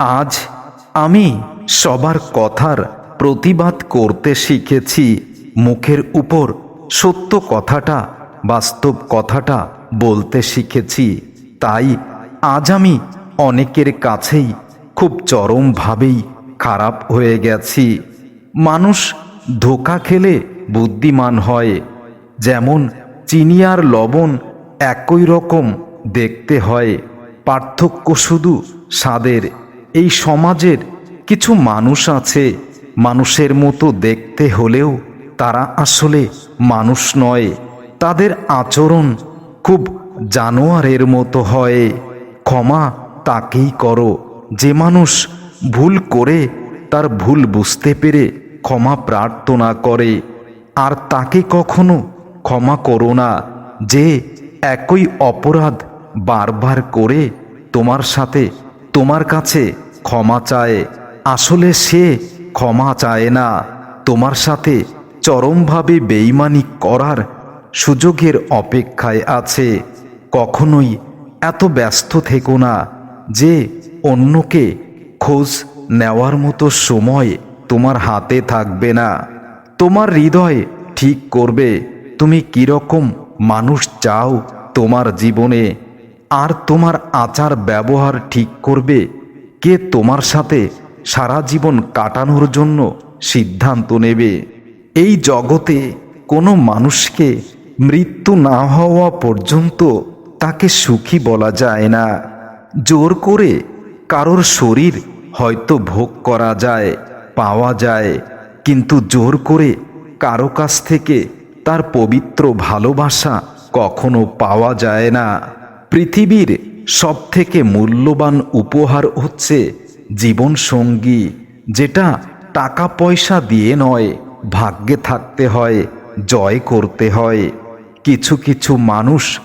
আজ আমি সবার কথার প্রতিবাদ করতে শিখেছি মুখের উপর সত্য কথাটা, বাস্তব কথাটা বলতে শিখেছি। তাই আজ আমি অনেকের কাছেই খুব চরমভাবেই খারাপ হয়ে গেছি। মানুষ ধোকা খেলে বুদ্ধিমান হয়, যেমন চিনি আর লবণ একই রকম দেখতে হয়, পার্থক্য শুধু স্বাদের এই সমাজের কিছু মানুষ আছে। মানুষের মতো দেখতে হলেও তারা আসলে মানুষ নয়। তাদের আচরণ খুব জানোয়ারের মতো হয়। ক্ষমা তাকেই করো। যে মানুষ ভুল করে, তার ভুল বুঝতে পেরে ক্ষমা প্রার্থনা করে। আর তাকে কখনো ক্ষমা করো না। যে একই অপরাধ বারবার করে তোমার সাথে, তোমার কাছে ক্ষমা চায়। আসলে সে ক্ষমা চায় না। তোমার সাথে চরমভাবে বেইমানি করার সুযোগের অপেক্ষায় আছে। কখনোই এত ব্যস্ত থেকো না যে অন্যকে খোঁজ নেওয়ার মতো সময় তোমার হাতে থাকবে না। তোমার হৃদয় ঠিক করবে। তুমি কীরকম মানুষ চাও তোমার জীবনে। আর তোমার আচার ব্যবহার ঠিক করবে কে তোমার সাথে সারা জীবন কাটানোর জন্য সিদ্ধান্ত নেবে? এই জগতে কোনো মানুষকে মৃত্যু না হওয়া পর্যন্ত তাকে সুখী বলা যায় না। জোর করে কারোর শরীর হয়তো ভোগ করা যায়, পাওয়া যায়, কিন্তু জোর করে কারও কাছ থেকে তার পবিত্র ভালোবাসা কখনো পাওয়া যায় না। পৃথিবীর সব থেকে মূল্যবান উপহার হচ্ছে জীবন সঙ্গী যেটা টাকা পয়সা দিয়ে নয়, ভাগ্যে থাকতে হয়, জয় করতে হয়। কিছু কিছু মানুষ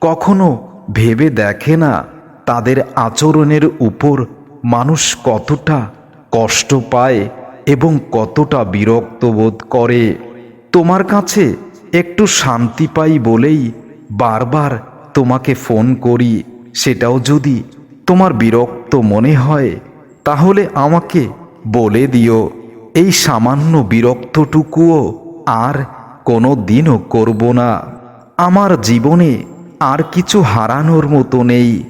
কখনো ভেবে দেখে না তাদের আচরণের উপর মানুষ কতটা কষ্ট পায় এবং কতটা বিরক্ত বোধ করে। তোমার কাছে একটু শান্তি পাই বলেই বারবার তোমাকে ফোন করি। সেটাও যদি তোমার বিরক্ত মনে হয়, তাহলে আমাকে বলে দিও, এই সামান্য বিরক্তটুকুও আর কোনো দিনও করব না। আমার জীবনে আর কিছু হারানোর মতো নেই।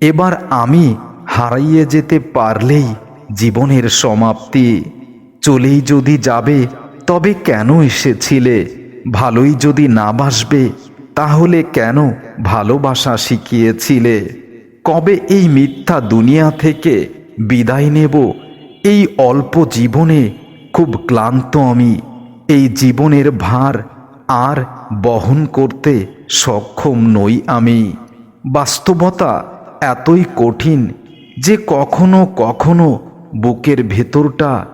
এবার আমি হারাইয়ে যেতে পারলেই জীবনের সমাপ্তি। চলেই যদি যাবে, তবে কেন এসেছিলে? ভালোই যদি না বাসবে তাহলে কেন ভালোবাসা শিখিয়েছিলে? কবে এই মিথ্যা দুনিয়া থেকে বিদায় নেব? এই অল্প জীবনে খুব ক্লান্ত আমি। এই জীবনের ভার আর বহন করতে সক্ষম নই আমি। বাস্তবতা এতই কঠিন যে কখনো কখনো বুকের ভেতরটা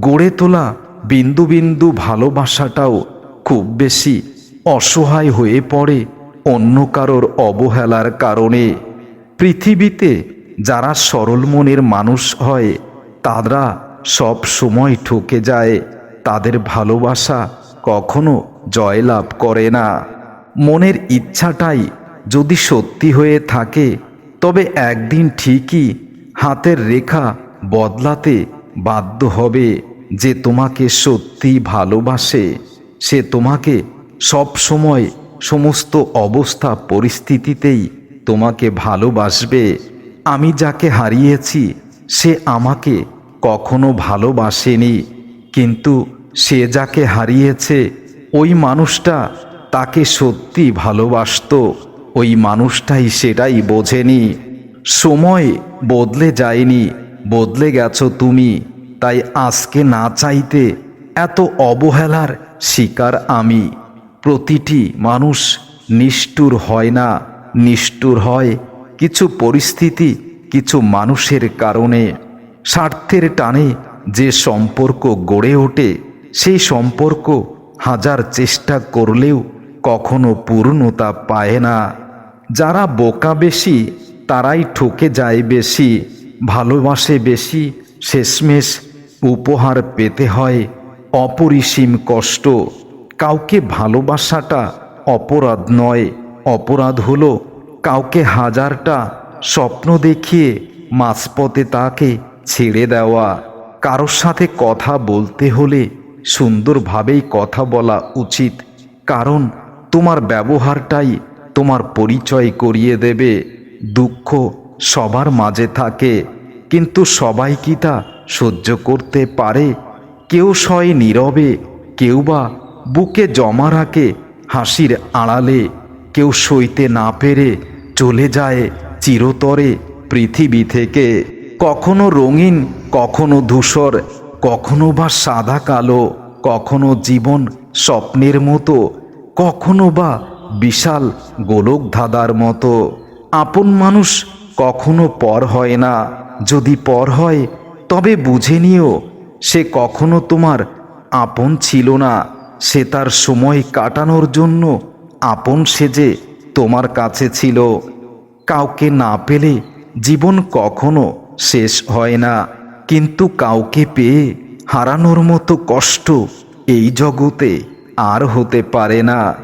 গড়ে তোলা বিন্দু বিন্দু ভালোবাসাটাও খুব বেশি অসহায় হয়ে পড়ে অন্য কারোর অবহেলার কারণে। পৃথিবীতে যারা সরল মনের মানুষ হয়, তারা সব সময় ঠকে যায়। তাদের ভালোবাসা কখনো জয়লাভ করে না। মনের ইচ্ছাটাই যদি সত্যি হয়ে থাকে, তবে একদিন ঠিকই হাতের রেখা বদলাতে বাধ্য হবে যে তোমাকে সত্যি ভালোবাসে। সে তোমাকে সব সময় সমস্ত অবস্থা পরিস্থিতিতেই তোমাকে ভালোবাসবে। আমি যাকে হারিয়েছি, সে আমাকে কখনো ভালোবাসেনি। কিন্তু সে যাকে হারিয়েছে, ওই মানুষটা তাকে সত্যি ভালোবাসতো। ওই মানুষটাই সেটাই বোঝেনি। সময় বদলে যায়নি, বদলে গেছো তুমি। তাই আজকে না চাইতে এত অবহেলার শিকার আমি। প্রতিটি মানুষ নিষ্ঠুর হয় না, নিষ্ঠুর হয় কিছু পরিস্থিতি কিছু মানুষের কারণে। স্বার্থের টানে যে সম্পর্ক গড়ে ওঠে, সেই সম্পর্ক হাজার চেষ্টা করলেও কখনো পূর্ণতা পায় না। যারা বোকা বেশি, তারাই ঠকে যায় বেশি, ভালোবাসে বেশি, শেষমেশ উপহার পেতে হয় অপরিসীম কষ্ট। কাউকে ভালোবাসাটা অপরাধ নয়, অপরাধ হলো কাউকে হাজারটা স্বপ্ন দেখিয়ে মাঝপথে তাকে ছেড়ে দেওয়া। কারোর সাথে কথা বলতে হলে সুন্দরভাবেই কথা বলা উচিত, কারণ তোমার ব্যবহারটাই তোমার পরিচয় করিয়ে দেবে। দুঃখ সবার মাঝে থাকে, কিন্তু সবাই কি তা সহ্য করতে পারে? কেউ সয় নীরবে, কেউ বা বুকে জমা রাখে, হাসির আড়ালে। কেউ সইতে না পেরে চলে যায় চিরতরে পৃথিবী থেকে। কখনো রঙিন, কখনো ধূসর, কখনো বা সাদা কালো, কখনো জীবন স্বপ্নের মতো, কখনো বা বিশাল গোলক ধাঁধার মতো। আপন মানুষ কখনো পর হয় না, যদি পর হয়, তবে বুঝে নিও, সে কখনো তোমার আপন ছিল না। সে তার সময় কাটানোর জন্য আপন সেজে তোমার কাছে ছিল। কাউকে না পেলে জীবন কখনো শেষ হয় না। কিন্তু কাউকে পেয়ে হারানোর মতো কষ্ট এই জগতে আর হতে পারে না।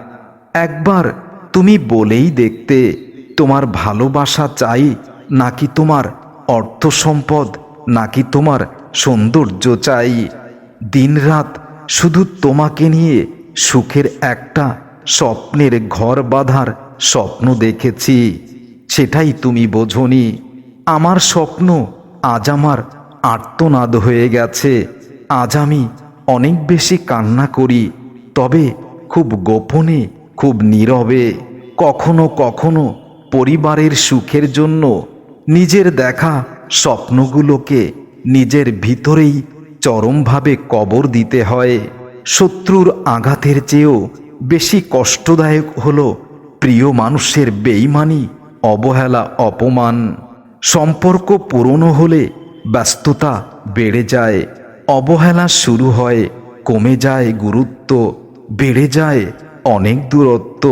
একবার তুমি বলেই দেখতে, তোমার ভালোবাসা চাই নাকি তোমার অর্থ সম্পদ, নাকি তোমার সৌন্দর্য চাই? দিনরাত শুধু তোমাকে নিয়ে সুখের একটা স্বপ্নের ঘর বাঁধার স্বপ্ন দেখেছি। সেটাই তুমি বোঝনি। আমার স্বপ্ন আজ আমার আর্তনাদ হয়ে গেছে। আজ আমি অনেক বেশি কান্না করি, তবে খুব গোপনে, খুব নীরবে। কখনো কখনো পরিবারের সুখের জন্য নিজের দেখা স্বপ্নগুলোকে নিজের ভিতরেই চরমভাবে কবর দিতে হয়। শত্রুর আঘাতের চেয়েও বেশি কষ্টদায়ক হলো প্রিয় মানুষের বেইমানি, অবহেলা, অপমান। সম্পর্ক পুরনো হলে ব্যস্ততা বেড়ে যায়, অবহেলা শুরু হয়, কমে যায় গুরুত্ব, বেড়ে যায় অনেক দূরত্ব।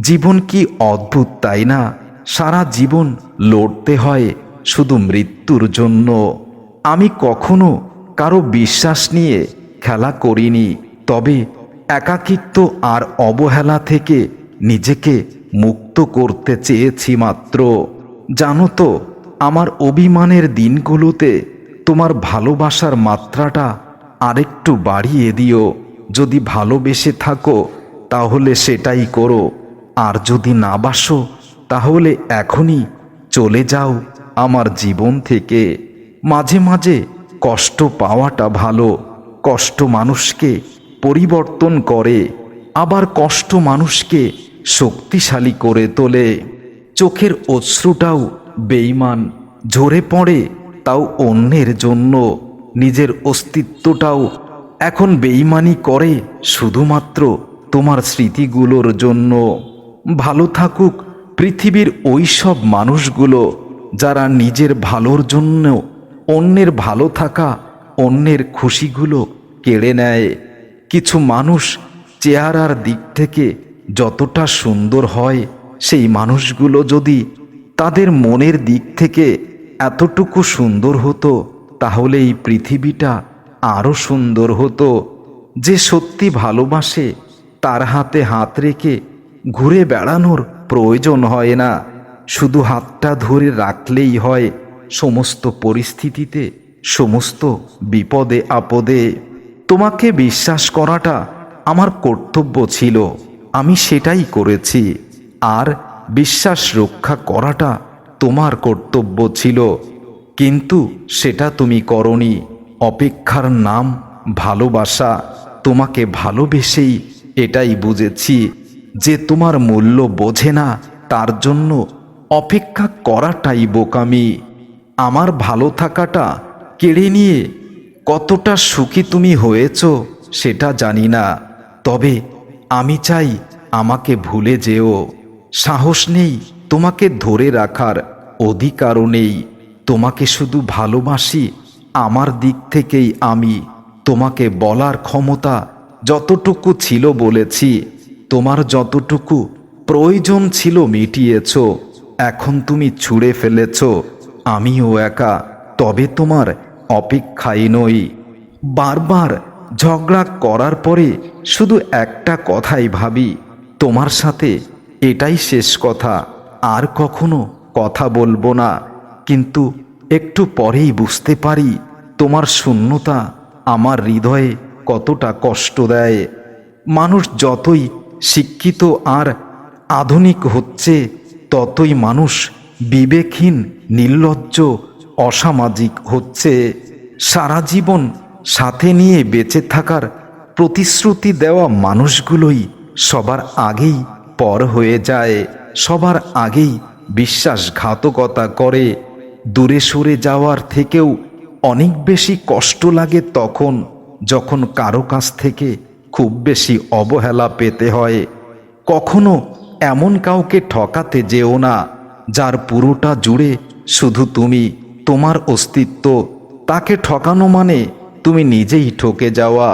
জীবন কি অদ্ভুত তাই না? সারা জীবন লড়তে হয় শুধু মৃত্যুর জন্য। আমি কখনো কারও বিশ্বাস নিয়ে খেলা করিনি, তবে একাকিত্ব আর অবহেলা থেকে নিজেকে মুক্ত করতে চেয়েছি মাত্র। জানো তো, আমার অভিমানের দিনগুলোতে তোমার ভালোবাসার মাত্রাটা আরেকটু বাড়িয়ে দিও। যদি ভালোবেসে থাকো, তাহলে সেটাই করো। আর যদি না বাসো, তাহলে এখনই চলে যাও আমার জীবন থেকে। মাঝে মাঝে কষ্ট পাওয়াটা ভালো। কষ্ট মানুষকে পরিবর্তন করে। আবার কষ্ট মানুষকে শক্তিশালী করে তোলে। চোখের অশ্রুটাও বেইমান ঝরে পড়ে তাও অন্যের জন্য। নিজের অস্তিত্বটাও এখন বেইমানি করে শুধুমাত্র তোমার স্মৃতিগুলোর জন্য। ভালো থাকুক পৃথিবীর ওই সব মানুষগুলো যারা নিজের ভালোর জন্য অন্যের ভালো থাকা, অন্যের খুশিগুলো কেড়ে নেয়। কিছু মানুষ চেহারার দিক থেকে যতটা সুন্দর হয়, সেই মানুষগুলো যদি তাদের মনের দিক থেকে এতটুকু সুন্দর হতো, তাহলে এই পৃথিবীটা আরও সুন্দর হতো। যে সত্যি ভালোবাসে, তার হাতে হাত রেখে ঘুরে বেড়ানোর প্রয়োজন হয় না। শুধু হাতটা ধরে রাখলেই হয় সমস্ত পরিস্থিতিতে, সমস্ত বিপদে, আপদে তোমাকে বিশ্বাস করাটা আমার কর্তব্য ছিল। আমি সেটাই করেছি। আর বিশ্বাস রক্ষা করাটা তোমার কর্তব্য ছিল। কিন্তু সেটা তুমি করনি। অপেক্ষার নাম ভালোবাসা। তোমাকে ভালোবেসেই এটাই বুঝেছি যে তোমার মূল্য বোঝে না। তার জন্য অপেক্ষা করাটাই বোকামি। আমার ভালো থাকাটা কেড়ে নিয়ে কতটা সুখী তুমি হয়েছ সেটা জানি না। তবে আমি চাই আমাকে ভুলে যেও। সাহস নেই তোমাকে ধরে রাখার অধিকারও নেই। তোমাকে শুধু ভালোবাসি আমার দিক থেকেই আমি। তোমাকে বলার ক্ষমতা যতটুকু ছিল বলেছি, তোমার যতটুকু প্রয়োজন ছিল মিটিয়েছ। এখন তুমি ছুঁড়ে ফেলেছ। আমিও একা, তবে তোমার অপেক্ষাই নই। বারবার ঝগড়া করার পরে শুধু একটা কথাই ভাবি, তোমার সাথে এটাই শেষ কথা, আর কখনো কথা বলব না। কিন্তু একটু পরেই বুঝতে পারি, তোমার শূন্যতা আমার হৃদয়ে কতটা কষ্ট দেয়। মানুষ যতই শিক্ষিত আর আধুনিক হচ্ছে, ততই মানুষ বিবেকহীন, নির্লজ্জ, অসামাজিক হচ্ছে। সারা জীবন সাথে নিয়ে বেঁচে থাকার প্রতিশ্রুতি দেওয়া মানুষগুলোই সবার আগেই পর হয়ে যায়, সবার আগেই বিশ্বাসঘাতকতা করে। দূরে সরে যাওয়ার থেকেও অনেক বেশি কষ্ট লাগে তখন, যখন কারও কাছ থেকে খুব বেশি অবহেলা পেতে হয়। কখনো এমন কাউকে ঠকাতে যেও না। যার পুরোটা জুড়ে শুধু তুমি তোমার অস্তিত্ব তাকে ঠকানো মানে তুমি নিজেই ঠকে যাওয়া।